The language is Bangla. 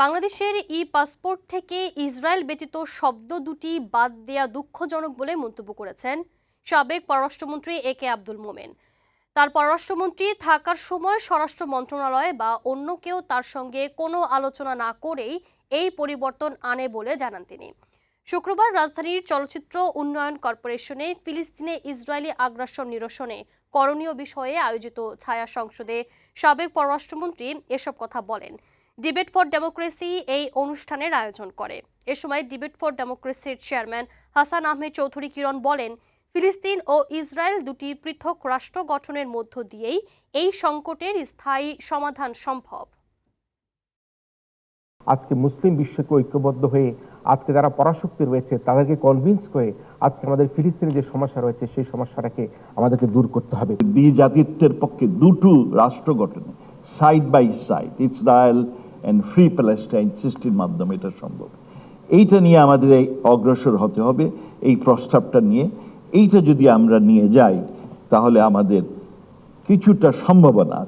বাংলাদেশের ই পাসপোর্ট থেকে ইসরায়েল ব্যতীত শব্দ দুটি বাদ দেয়া দুঃখজনক বলে মন্তব্য করেছেন সাবেক পররাষ্ট্রমন্ত্রী এ কে আব্দুল মোমেন। তার পররাষ্ট্রমন্ত্রী থাকার সময় স্বরাষ্ট্র মন্ত্রণালয় বা অন্য কেউ তার সঙ্গে কোনো আলোচনা না করেই এই পরিবর্তন আনে বলে জানান তিনি। শুক্রবার রাজধানীর চলচ্চিত্র উন্নয়ন কর্পোরেশনে ফিলিস্তিনে ইসরায়েলি আগ্রাসন নিরসনে করণীয় বিষয়ে আয়োজিত ছায়া সংসদে সাবেক পররাষ্ট্রমন্ত্রী এসব কথা বলেন। ডিবেট ফর ডেমোক্রেসি এই অনুষ্ঠানের আয়োজন করে। এ সময় ডিবেট ফর ডেমোক্রেসির চেয়ারম্যান হাসান আহমেদ চৌধুরী কিরণ বলেন ফিলিস্তিন ও ইসরায়েল দুটি পৃথক রাষ্ট্র গঠনের মধ্য দিয়েই এই সংকটের স্থায়ী সমাধান সম্ভব। আজকে মুসলিম বিশ্বকে ঐক্যবদ্ধ হয়ে আজকে যারা পরাশক্তি রয়েছে তাদেরকে কনভিন্স করে আজকে আমাদের ফিলিস্তিনে যে সমস্যা রয়েছে সেই সমস্যাটাকে আমাদেরকে দূর করতে হবে। দ্বিজাতিত্বের পক্ষে দুটো রাষ্ট্র গঠনে side by side Israel and free Palestine সৃষ্টির মাধ্যমে এটা সম্ভব। এইটা নিয়ে আমাদের এই অগ্রসর হতে হবে, এই প্রস্তাবটা নিয়ে। এইটা যদি আমরা নিয়ে যাই, তাহলে আমাদের কিছুটা সম্ভাবনা